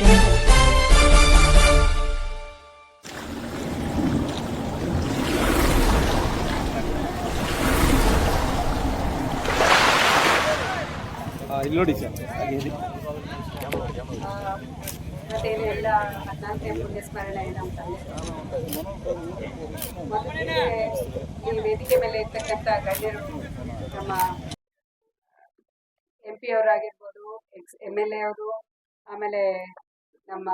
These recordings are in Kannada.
jungle. ಇಲ್ಲಿ ನೋಡಿ ಸರ್ ವೇದಿಕೆ ಮೇಲೆ ಇರ್ತಕ್ಕಂಥ ಗಣ್ಯರು ನಮ್ಮ ಎಂ ಪಿ ಅವರಾಗಿರ್ಬೋದು ಎಕ್ಸ್ ಎಂ ಎಲ್ ಎ ಅವರು, ಆಮೇಲೆ ನಮ್ಮ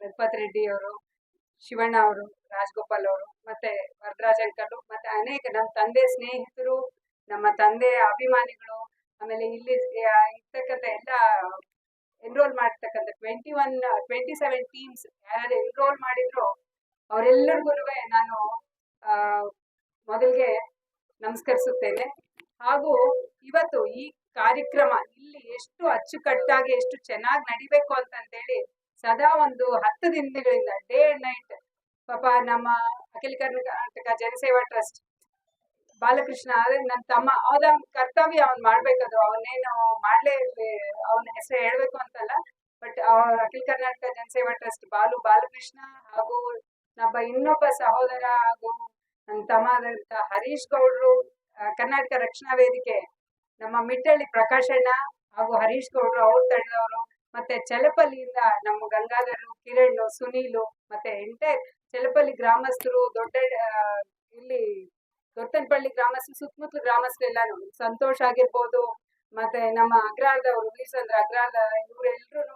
ರಘುಪತ್ ರೆಡ್ಡಿ ಅವರು, ಶಿವಣ್ಣ ಅವರು, ರಾಜಗೋಪಾಲ್ ಅವರು, ಮತ್ತೆ ವರದರಾಜ್ ಅಂಕಲ್, ಮತ್ತೆ ಅನೇಕ ನಮ್ಮ ತಂದೆ ಸ್ನೇಹಿತರು, ನಮ್ಮ ತಂದೆ ಅಭಿಮಾನಿಗಳು, ಆಮೇಲೆ ಇಲ್ಲಿ ಇರ್ತಕ್ಕಂಥ ಎಲ್ಲ ಎನ್ರೋಲ್ ಮಾಡಿರ್ತಕ್ಕಂಥ twenty one twenty seven teams ಯಾರು ಎನ್ರೋಲ್ ಮಾಡಿದ್ರು ಅವರೆಲ್ಲರಿಗೂ ನಾನು ಮೊದಲಿಗೆ ನಮಸ್ಕರಿಸುತ್ತೇನೆ. ಹಾಗೂ ಇವತ್ತು ಈ ಕಾರ್ಯಕ್ರಮ, ಇಲ್ಲಿ ಎಷ್ಟು ಅಚ್ಚುಕಟ್ಟಾಗಿ, ಎಷ್ಟು ಚೆನ್ನಾಗಿ ನಡಿಬೇಕು ಹೇಳಿ ಸದಾ ಒಂದು ಹತ್ತು ದಿನಗಳಿಂದ ಡೇ ಅಂಡ್ ನೈಟ್ ಪಾಪ ನಮ್ಮ ಅಖಿಲ ಕರ್ನಾಟಕ ಜನಸೇವಾ ಟ್ರಸ್ಟ್ ಬಾಲಕೃಷ್ಣ ಅದೇ ನನ್ನ ತಮ್ಮ ಅವನ ಕರ್ತವ್ಯ ಅವ್ನ್ ಮಾಡ್ಬೇಕದು, ಅವನೇನು ಮಾಡ್ಲೇ ಅವನ ಹೆಸರು ಹೇಳ್ಬೇಕು ಅಂತಲ್ಲ ಬಟ್ ಅವ್ರ ಅಖಿಲ ಕರ್ನಾಟಕ ಜನಸೇವಾ ಟ್ರಸ್ಟ್ ಬಾಲು ಬಾಲಕೃಷ್ಣ ಹಾಗೂ ನಮ್ಮ ಇನ್ನೊಬ್ಬ ಸಹೋದರ ಹಾಗೂ ನನ್ನ ತಮ್ಮ ಹರೀಶ್ ಗೌಡ್ರು ಕರ್ನಾಟಕ ರಕ್ಷಣಾ ವೇದಿಕೆ ನಮ್ಮ ಮಿಟ್ಟಳ್ಳಿ ಪ್ರಕಾಶಣ್ಣ ಹಾಗೂ ಹರೀಶ್ ಗೌಡ್ರು ಅವ್ರ ತಂಡದವರು ಮತ್ತೆ ಚಲಪಲ್ಲಿಯಿಂದ ನಮ್ಮ ಗಂಗಾಧರು ಕಿರಣ್ ಸುನೀಲು ಮತ್ತೆ ಎಂಟೈರ್ ಚಲಪಲ್ಲಿ ಗ್ರಾಮಸ್ಥರು ದೊಡ್ಡ ಇಲ್ಲಿ ದೊಡ್ಡನಪಳ್ಳಿ ಗ್ರಾಮಸ್ಥರು ಸುತ್ತಮುತ್ತಲ ಗ್ರಾಮಸ್ಥರು ಎಲ್ಲಾನು ಸಂತೋಷ್ ಆಗಿರ್ಬೋದು. ಮತ್ತೆ ನಮ್ಮ ಅಗ್ರಹಾರದವರು ವೀರಸಂದ್ರ ಅಗ್ರಹಾರದ ಇವರೆಲ್ಲರೂ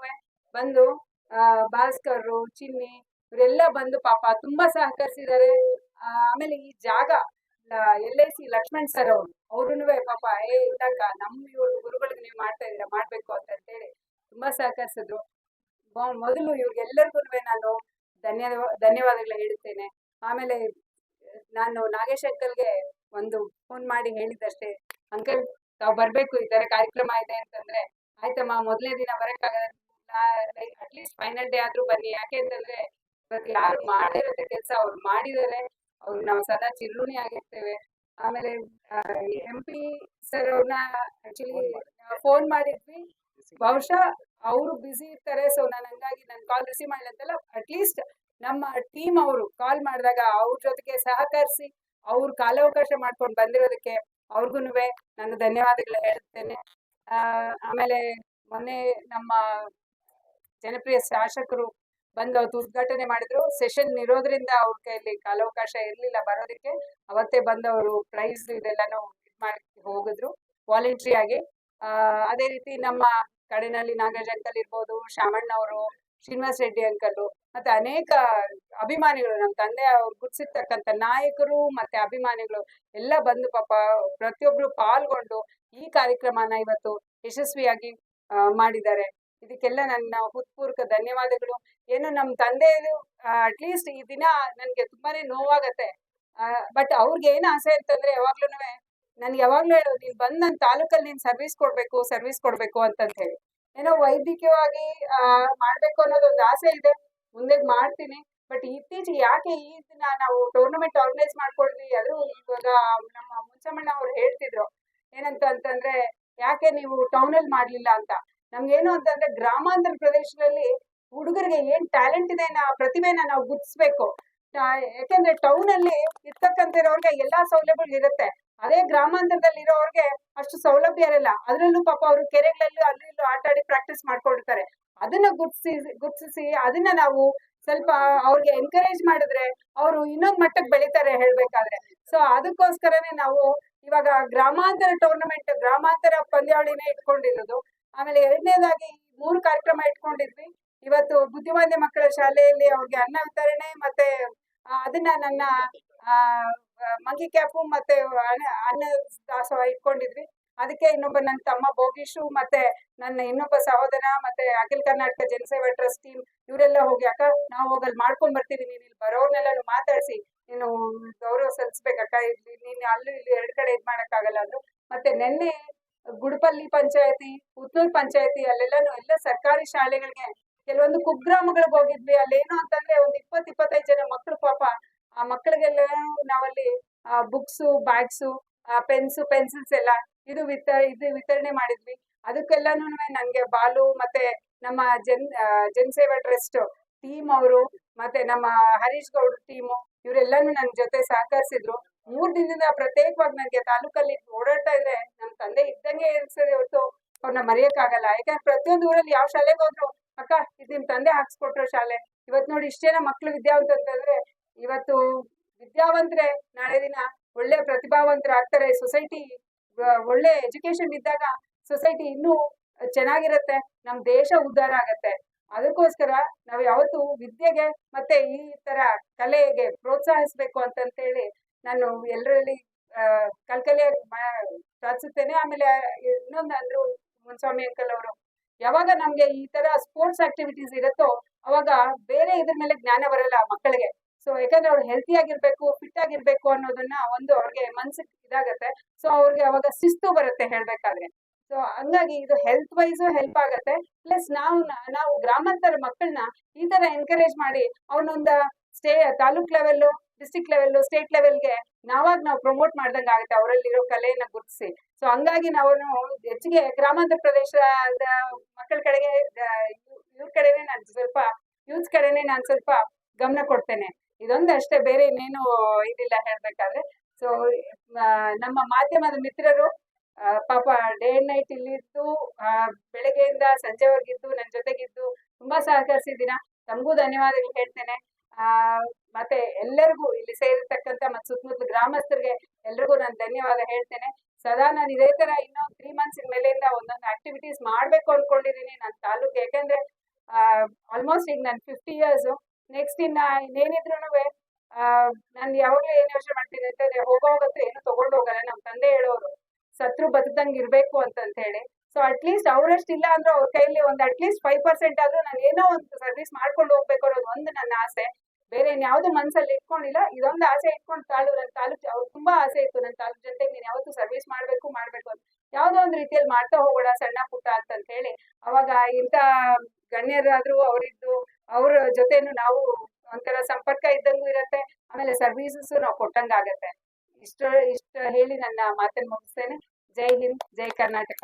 ಬಂದು ಆ, ಭಾಸ್ಕರ್ರು ಚಿನ್ನಿ ಇವರೆಲ್ಲ ಬಂದು ಪಾಪ ತುಂಬಾ ಸಹಕರಿಸಿದ್ದಾರೆ. ಆಮೇಲೆ ಈ ಜಾಗ L I C Lakshman sir ಅವರು ಅವ್ರು ಪಾಪ, ಏ, ಇಲ್ಲಕ್ಕ ನಮ್ಮ ಇವ್ರು ಗುರುಗಳಿಗೆ ನೀವು ಮಾಡ್ತಾ ಇದ್ದೀರಾ ಮಾಡ್ಬೇಕು ಅಂತ ಹೇಳಿ ತುಂಬಾ ಸಹಕರಿಸಿದ್ರು. ಮೊದಲು ಇವ್ರಿಗೆಲ್ಲರಿಗೂ ನಾನು ಧನ್ಯವಾದ ಧನ್ಯವಾದಗಳು ಹೇಳುತ್ತೇನೆ. ಆಮೇಲೆ ನಾನು ನಾಗೇಶ್ ಅಂಕಲ್ಗೆ ಒಂದು ಫೋನ್ ಮಾಡಿ ಹೇಳಿದ್ದಷ್ಟೇ ಅಂಕಲ್, ತಾವು ಬರ್ಬೇಕು, ಈ ತರ ಕಾರ್ಯಕ್ರಮ ಇದೆ ಅಂತಂದ್ರೆ, ಆಯ್ತಮ್ಮ ಮೊದಲನೇ ದಿನ ಬರಕ್ಕಾಗಲ್ಲ ಅಟ್ಲೀಸ್ಟ್ ಫೈನಲ್ ಡೇ ಆದ್ರೂ ಬನ್ನಿ. ಯಾಕೆ ಅಂತಂದ್ರೆ ಯಾರು ಮಾಡಿರೋ ಕೆಲಸ, ಅವ್ರು ಮಾಡಿದ್ದಾರೆ. ನಾವು ಸದಾ ಚಿರುಣಿ ಆಗಿರ್ತೇವೆ. ಆಮೇಲೆ ಎಂ ಪಿ ಸರ್ ಅವ್ರನ್ನ ಆಕ್ಚುಲಿ ಫೋನ್ ಮಾಡಿದ್ವಿ. ಬಹುಶಃ ಅವರು ಬ್ಯುಸಿ ಇರ್ತಾರೆ ಸೊ ನಾನು ಹಂಗಾಗಿ ನಾನು ಕಾಲ್ ರಿಸೀವ್ ಮಾಡಿಲ್ಲ ಅಂತಲ್ಲ ಅಟ್ಲೀಸ್ಟ್ ನಮ್ಮ ಟೀಮ್ ಅವರು ಕಾಲ್ ಮಾಡಿದಾಗ ಅವ್ರ ಜೊತೆಗೆ ಸಹಕರಿಸಿ ಅವ್ರ ಕಾಲಾವಕಾಶ ಮಾಡ್ಕೊಂಡು ಬಂದಿರೋದಕ್ಕೆ ಅವ್ರಿಗೂ ನಾನು ಧನ್ಯವಾದಗಳು ಹೇಳ್ತೇನೆ ಆಮೇಲೆ ಮೊನ್ನೆ ನಮ್ಮ ಜನಪ್ರಿಯ ಶಾಸಕರು ಬಂದು ಅವತ್ತು ಉದ್ಘಾಟನೆ ಮಾಡಿದ್ರು. ಸೆಷನ್ ಇರೋದ್ರಿಂದ ಅವ್ರ ಕೈಯಲ್ಲಿ ಕಾಲಾವಕಾಶ ಇರ್ಲಿಲ್ಲ ಬರೋದಕ್ಕೆ. ಅವತ್ತೇ ಬಂದು ಅವರು ಪ್ರೈಸ್ ಇದೆಲ್ಲಾನು ಇದ್ ಮಾಡಿ ಹೋಗಿದ್ರು. ವಾಲಂಟ್ರಿ ಆಗಿ. ಅದೇ ರೀತಿ ನಮ್ಮ ಕಡೆನಲ್ಲಿ ನಾಗರಾಜ್ ಅಂಕಲ್ ಇರ್ಬೋದು ಶಾಮಣ್ಣ ಅವರು, ಶ್ರೀನಿವಾಸ್ ರೆಡ್ಡಿ ಅಂಕಲ್ ಮತ್ತೆ ಅನೇಕ ಅಭಿಮಾನಿಗಳು ನಮ್ಮ ತಂದೆ ಅವ್ರು ಗುಡ್ಸಿರ್ತಕ್ಕಂಥ ನಾಯಕರು ಮತ್ತೆ ಅಭಿಮಾನಿಗಳು ಎಲ್ಲ ಬಂದು ಪಾಪ ಪ್ರತಿಯೊಬ್ರು ಪಾಲ್ಗೊಂಡು ಈ ಕಾರ್ಯಕ್ರಮನ ಇವತ್ತು ಯಶಸ್ವಿಯಾಗಿ ಮಾಡಿದ್ದಾರೆ. ಇದಕ್ಕೆಲ್ಲ ನನ್ನ ಹೃತ್ಪೂರ್ವಕ ಧನ್ಯವಾದಗಳು. ಏನು ನಮ್ಮ ತಂದೆ ಅಟ್ಲೀಸ್ಟ್ ಈ ದಿನ ನನ್ಗೆ ತುಂಬಾನೇ ನೋವಾಗತ್ತೆ. ಬಟ್ ಅವ್ರಿಗೆ ಏನು ಆಸೆ ಅಂತಂದ್ರೆ ಯಾವಾಗ್ಲೂ ನನ್ಗೆ ಯಾವಾಗ್ಲೂ ಹೇಳೋದು, ನೀನ್ ಬಂದ್ ನನ್ ತಾಲೂಕಲ್ಲಿ ನೀನ್ ಸರ್ವಿಸ್ ಕೊಡ್ಬೇಕು ಸರ್ವಿಸ್ ಕೊಡ್ಬೇಕು ಅಂತಂತ ಹೇಳಿ. ಏನೋ ವೈದ್ಯಕೀಯವಾಗಿ ಮಾಡ್ಬೇಕು ಅನ್ನೋದೊಂದು ಆಸೆ ಇದೆ. ಮುಂದೆ ಮಾಡ್ತೀನಿ. ಬಟ್ ಇತ್ತೀಚೆಗೆ ಯಾಕೆ ಈ ದಿನ ನಾವು ಟೂರ್ನಮೆಂಟ್ ಆರ್ಗನೈಸ್ ಮಾಡ್ಕೊಳ್ವಿ ಆದ್ರೂ ಇವಾಗ ನಮ್ಮ ಮುಂಚಮಣ್ಣ ಅವ್ರು ಹೇಳ್ತಿದ್ರು. ಏನಂತ ಅಂತಂದ್ರೆ, ಯಾಕೆ ನೀವು ಟೌನ್ ಅಲ್ಲಿ ಮಾಡ್ಲಿಲ್ಲ ಅಂತ. ನಮ್ಗೇನು ಅಂತಂದ್ರೆ ಗ್ರಾಮಾಂತರ ಪ್ರದೇಶದಲ್ಲಿ ಹುಡುಗರಿಗೆ ಏನ್ ಟ್ಯಾಲೆಂಟ್ ಇದೆ ಆ ಪ್ರತಿಭೆನ ನಾವು ಗುರ್ತಿಸ್ಬೇಕು. ಯಾಕಂದ್ರೆ ಟೌನ್ ಅಲ್ಲಿ ಇರ್ತಕ್ಕಂಥವ್ರಿಗೆ ಎಲ್ಲಾ ಸೌಲಭ್ಯಗಳು ಇರುತ್ತೆ. ಅದೇ ಗ್ರಾಮಾಂತರದಲ್ಲಿ ಇರೋರ್ಗೆ ಅಷ್ಟು ಸೌಲಭ್ಯ ಇರಲ್ಲ. ಅದ್ರಲ್ಲೂ ಪಾಪ ಅವರು ಕೆರೆಗಳಲ್ಲಿ ಅಲ್ಲಿ ಆಟ ಆಡಿ ಪ್ರಾಕ್ಟೀಸ್ ಮಾಡ್ಕೊಂಡಿರ್ತಾರೆ. ಅದನ್ನ ಗುರ್ತಿಸಿ ಗುರ್ತಿಸಿ ಅದನ್ನ ನಾವು ಸ್ವಲ್ಪ ಅವ್ರಿಗೆ ಎನ್ಕರೇಜ್ ಮಾಡಿದ್ರೆ ಅವರು ಇನ್ನೊಂದ್ ಮಟ್ಟಕ್ಕೆ ಬೆಳಿತಾರೆ ಹೇಳ್ಬೇಕಾದ್ರೆ. ಸೊ ಅದಕ್ಕೋಸ್ಕರನೇ ನಾವು ಇವಾಗ ಗ್ರಾಮಾಂತರ ಟೂರ್ನಮೆಂಟ್ ಗ್ರಾಮಾಂತರ ಪಂದ್ಯಾವಳಿನೇ ಇಟ್ಕೊಂಡಿರೋದು. ಆಮೇಲೆ ಎರಡನೇದಾಗಿ ಮೂರು ಕಾರ್ಯಕ್ರಮ ಇಟ್ಕೊಂಡಿದ್ವಿ. ಇವತ್ತು ಬುದ್ಧಿಮಾಂದ್ಯ ಮಕ್ಕಳ ಶಾಲೆಯಲ್ಲಿ ಅವ್ರಿಗೆ ಅನ್ನ ವಿತರಣೆ ಮತ್ತೆ ಅದನ್ನ ನನ್ನ ಮಂಕಿ ಕ್ಯಾಪು ಮತ್ತೆ ಅನ್ನ- ದಾಸೋಹ ಇಟ್ಕೊಂಡಿದ್ವಿ. ಅದಕ್ಕೆ ಇನ್ನೊಬ್ಬ ನನ್ನ ತಮ್ಮ ಭೋಗೀಶು ಮತ್ತೆ ನನ್ನ ಇನ್ನೊಬ್ಬ ಸಹೋದರ ಮತ್ತೆ ಅಖಿಲ ಕರ್ನಾಟಕ ಜನಸೇವಾ ಟ್ರಸ್ಟ್ ಟೀಮ್ ಇವರೆಲ್ಲ ಹೋಗಿ, ಅಕ್ಕ, ನಾವು ಹೋಗಲ್ಲಿ ಮಾಡ್ಕೊಂಡ್ ಬರ್ತೀವಿ, ನೀನು ಇಲ್ಲಿ ಬರೋರ್ನೆಲ್ಲ ಮಾತಾಡಿಸಿ. ನೀನು ಗೌರವ ಸಲ್ಲಿಸ್ಬೇಕಕ್ಕ ಇಲ್ಲಿ ನೀನು ಅಲ್ಲೂ ಇಲ್ಲಿ ಎರಡು ಕಡೆ ಇದ್ ಮಾಡಕ್ಕಾಗಲ್ಲ ಅಂದ್ರು. ಮತ್ತೆ ನಿನ್ನೆ ಗುಡಪಲ್ಲಿ ಪಂಚಾಯತಿ ಪುತ್ತೂರ್ ಪಂಚಾಯತಿ ಅಲ್ಲೆಲ್ಲಾನು ಎಲ್ಲ ಸರ್ಕಾರಿ ಶಾಲೆಗಳಿಗೆ ಕೆಲವೊಂದು ಕುಗ್ರಾಮಗಳಿಗೆ ಹೋಗಿದ್ವಿ. ಅಲ್ಲೇನು ಅಂತಂದ್ರೆ ಒಂದ್ ಇಪ್ಪತ್ ಇಪ್ಪತ್ತೈದು ಜನ ಮಕ್ಕಳು ಪಾಪ. ಆ ಮಕ್ಕಳಿಗೆಲ್ಲ ನಾವಲ್ಲಿ ಬುಕ್ಸು ಬ್ಯಾಗ್ಸು ಪೆನ್ಸು ಪೆನ್ಸಿಲ್ಸ್ ಎಲ್ಲ ಇದು ವಿತ ಇದು ವಿತರಣೆ ಮಾಡಿದ್ವಿ. ಅದಕ್ಕೆಲ್ಲಾನು ನನ್ಗೆ ಬಾಲು ಮತ್ತೆ ನಮ್ಮ ಜನ್ ಆ, ಜನಸೇವಾ ಟ್ರಸ್ಟ್ ಟೀಮ್ ಅವರು ಮತ್ತೆ ನಮ್ಮ ಹರೀಶ್ ಗೌಡ್ ಟೀಮು ಇವರೆಲ್ಲಾನು ನನ್ನ ಜೊತೆ ಸಹಕರಿಸಿದ್ರು. ಮೂರ್ ದಿನದಿಂದ ಪ್ರತ್ಯೇಕವಾಗಿ ನನಗೆ ತಾಲೂಕಲ್ಲಿ ಓಡಾಡ್ತಾ ಇದ್ರೆ ನಮ್ಮ ತಂದೆ ಇದ್ದಂಗೆ ಇರ್ಸದೆ ಹೊರತು ಅವ್ರನ್ನ ಮರೆಯಕ್ಕಾಗಲ್ಲ. ಯಾಕಂದ್ರೆ ಪ್ರತಿಯೊಂದು ಊರಲ್ಲಿ ಯಾವ ಶಾಲೆಗೆ ಹೋದ್ರು, ಅಕ್ಕ, ಇದು ನಿಮ್ ತಂದೆ ಹಾಕ್ಸ್ಕೊಟ್ರು ಶಾಲೆ. ಇವತ್ ನೋಡಿ ಇಷ್ಟೇನ ಮಕ್ಳು ವಿದ್ಯಾವಂತ ಅಂತಂದ್ರೆ ಇವತ್ತು ವಿದ್ಯಾವಂತರೆ ನಾಳೆ ದಿನ ಒಳ್ಳೆ ಪ್ರತಿಭಾವಂತರು ಆಗ್ತಾರೆ ಸೊಸೈಟಿ ಒಳ್ಳೆ ಎಜುಕೇಶನ್ ಇದ್ದಾಗ ಸೊಸೈಟಿ ಇನ್ನೂ ಚೆನ್ನಾಗಿರತ್ತೆ. ನಮ್ ದೇಶ ಉದ್ಧಾರ ಆಗತ್ತೆ. ಅದಕ್ಕೋಸ್ಕರ ನಾವು ಯಾವತ್ತು ವಿದ್ಯೆಗೆ ಮತ್ತೆ ಈ ತರ ಕಲೆಗೆ ಪ್ರೋತ್ಸಾಹಿಸ್ಬೇಕು ಅಂತಂತೇಳಿ ನಾನು ಎಲ್ಲರಲ್ಲಿ ಕಲ್ಕಲೆ ಪ್ರಾರ್ಥಿಸ್ತೇನೆ ಆಮೇಲೆ ಇನ್ನೊಂದು ಅಂದ್ರು ಮುನ್ಸ್ವಾಮಿ ಅಂಕಲ್ ಅವರು, ಯಾವಾಗ ನಮ್ಗೆ ಈ ತರ ಸ್ಪೋರ್ಟ್ಸ್ ಆಕ್ಟಿವಿಟೀಸ್ ಇರುತ್ತೋ, ಅವಾಗ ಬೇರೆ ಇದ್ರ ಮೇಲೆ ಜ್ಞಾನ ಬರಲ್ಲ ಮಕ್ಕಳಿಗೆ. ಸೊ ಯಾಕಂದ್ರೆ ಅವ್ರು ಹೆಲ್ತಿ ಆಗಿರ್ಬೇಕು ಫಿಟ್ ಆಗಿರ್ಬೇಕು ಅನ್ನೋದನ್ನ ಒಂದು ಅವ್ರಿಗೆ ಮನ್ಸಿಗೆ ಇದಾಗತ್ತೆ. ಸೊ ಅವ್ರಿಗೆ ಅವಾಗ ಶಿಸ್ತು ಬರುತ್ತೆ ಹೇಳ್ಬೇಕಾದ್ರೆ. ಸೊ ಹಂಗಾಗಿ ಇದು ಹೆಲ್ತ್ ವೈಸ್ ಹೆಲ್ಪ್ ಆಗತ್ತೆ. ಪ್ಲಸ್ ನಾವು ನಾವು ಗ್ರಾಮಾಂತರ ಮಕ್ಕಳನ್ನ ಈ ತರ ಎನ್ಕರೇಜ್ ಮಾಡಿ ಅವ್ರನ್ನೊಂದ stay, taluk level district level state ಲೆವೆಲ್ಗೆ ನಾವಾಗ ನಾವು ಪ್ರಮೋಟ್ ಮಾಡ್ದಂಗೆ ಆಗುತ್ತೆ ಅವರಲ್ಲಿರೋ ಕಲೆಯನ್ನ ಗುರುತಿಸಿ. ಸೊ ಹಂಗಾಗಿ ನಾವು ಹೆಚ್ಚಿಗೆ ಗ್ರಾಮಾಂತರ ಪ್ರದೇಶದ ಮಕ್ಕಳ ಕಡೆಗೆ ಇವ್ರ ಕಡೆನೆ ನಾನು ಸ್ವಲ್ಪ ಯೂತ್ಸ್ ಕಡೆನೆ ನಾನು ಸ್ವಲ್ಪ ಗಮನ ಕೊಡ್ತೇನೆ. ಇದೊಂದು ಅಷ್ಟೇ, ಬೇರೆ ಇನ್ನೇನು ಇದಿಲ್ಲ ಹೇಳ್ಬೇಕಾದ್ರೆ. ಸೊ ನಮ್ಮ ಮಾಧ್ಯಮದ ಮಿತ್ರರು ಪಾಪ ಡೇ ಅಂಡ್ ನೈಟ್ ಇಲ್ಲಿದ್ದು ಬೆಳಗ್ಗೆಯಿಂದ ಸಂಜೆವರೆಗಿದ್ದು ನನ್ನ ಜೊತೆಗಿದ್ದು ತುಂಬಾ ಸಹಕರಿಸಿದ್ದೀನ ತಮಗೂ ಧನ್ಯವಾದಗಳು ಹೇಳ್ತೇನೆ. ಮತ್ತೆ ಎಲ್ಲರಿಗೂ ಇಲ್ಲಿ ಸೇರಿರ್ತಕ್ಕಂತ ಮತ್ತೆ ಸುತ್ತಮುತ್ತ ಗ್ರಾಮಸ್ಥರಿಗೆ ಎಲ್ರಿಗೂ ನಾನು ಧನ್ಯವಾದ ಹೇಳ್ತೇನೆ. ಸದಾ ನಾನು ಇದೇ ತರ ಇನ್ನೊಂದು ತ್ರೀ ಮಂತ್ಸ್ ಮೇಲೆಯಿಂದ ಒಂದೊಂದು ಆಕ್ಟಿವಿಟೀಸ್ ಮಾಡ್ಬೇಕು ಅನ್ಕೊಂಡಿದೀನಿ ನನ್ನ ತಾಲೂಕು. ಯಾಕಂದ್ರೆ ಆಲ್ಮೋಸ್ಟ್ ಈಗ ನಾನು ಫಿಫ್ಟಿ ಇಯರ್ಸ್ ನೆಕ್ಸ್ಟ್ ಇನ್ನ ಇನ್ನೇನಿದ್ರು ನಾನು ಯಾವಾಗ್ಲೂ ಏನ್ ಯೋಚನೆ ಮಾಡ್ತೀನಿ ಅಂತಂದ್ರೆ ಹೋಗೋಗಂತೂ ಏನು ತಗೊಂಡು ಹೋಗಲ್ಲ. ನಮ್ಮ ತಂದೆ ಹೇಳೋರು, ಸತ್ರು ಬದುಕಂಗ್ ಇರ್ಬೇಕು ಅಂತಂತ ಹೇಳಿ. ಸೊ ಅಟ್ಲೀಸ್ಟ್ ಅವರಷ್ಟು ಇಲ್ಲ ಅಂದ್ರೆ ಅವ್ರ ಕೈಲಿ ಒಂದು ಅಟ್ಲೀಸ್ಟ್ ಫೈವ್ ಪರ್ಸೆಂಟ್ ಆದ್ರೂ ನಾನು ಏನೋ ಒಂದು ಸರ್ವಿಸ್ ಮಾಡ್ಕೊಂಡು ಹೋಗ್ಬೇಕು ಅನ್ನೋದು ಒಂದು ನನ್ನ ಆಸೆ. ಇನ್ಯಾವ್ದು ಮನ್ಸಲ್ಲಿ ಇಟ್ಕೊಂಡಿಲ್ಲ, ಇದೊಂದು ಆಸೆ ಇಟ್ಕೊಂಡು ತಾಳು ತಾಲೂಕ್ ಅವ್ರು ತುಂಬಾ ಆಸೆ ಇತ್ತು ನನ್ನ ತಾಲೂಕ್ ಜನತೆಗೆ ನೀನ್ ಯಾವತ್ತೂ ಸರ್ವಿಸ್ ಮಾಡ್ಬೇಕು ಮಾಡ್ಬೇಕು ಅಂತ. ಯಾವ್ದೋ ಒಂದು ರೀತಿಯಲ್ಲಿ ಮಾಡ್ತಾ ಹೋಗೋಣ, ಸಣ್ಣ ಪುಟ್ಟ ಅಂತ ಹೇಳಿ. ಅವಾಗ ಇಂಥ ಗಣ್ಯರಾದ್ರೂ ಅವರಿದ್ದು, ಅವ್ರ ಜೊತೆನು ನಾವು ಒಂಥರ ಸಂಪರ್ಕ ಇದ್ದಂಗೂ ಇರತ್ತೆ. ಆಮೇಲೆ ಸರ್ವಿಸಸ್ ನಾವು ಕೊಟ್ಟಂಗಾಗತ್ತೆ. ಇಷ್ಟ ಇಷ್ಟ ಹೇಳಿ ನನ್ನ ಮಾತನ್ನು ಮುಗಿಸ್ತೇನೆ. ಜೈ ಹಿಂದ್, ಜೈ ಕರ್ನಾಟಕ.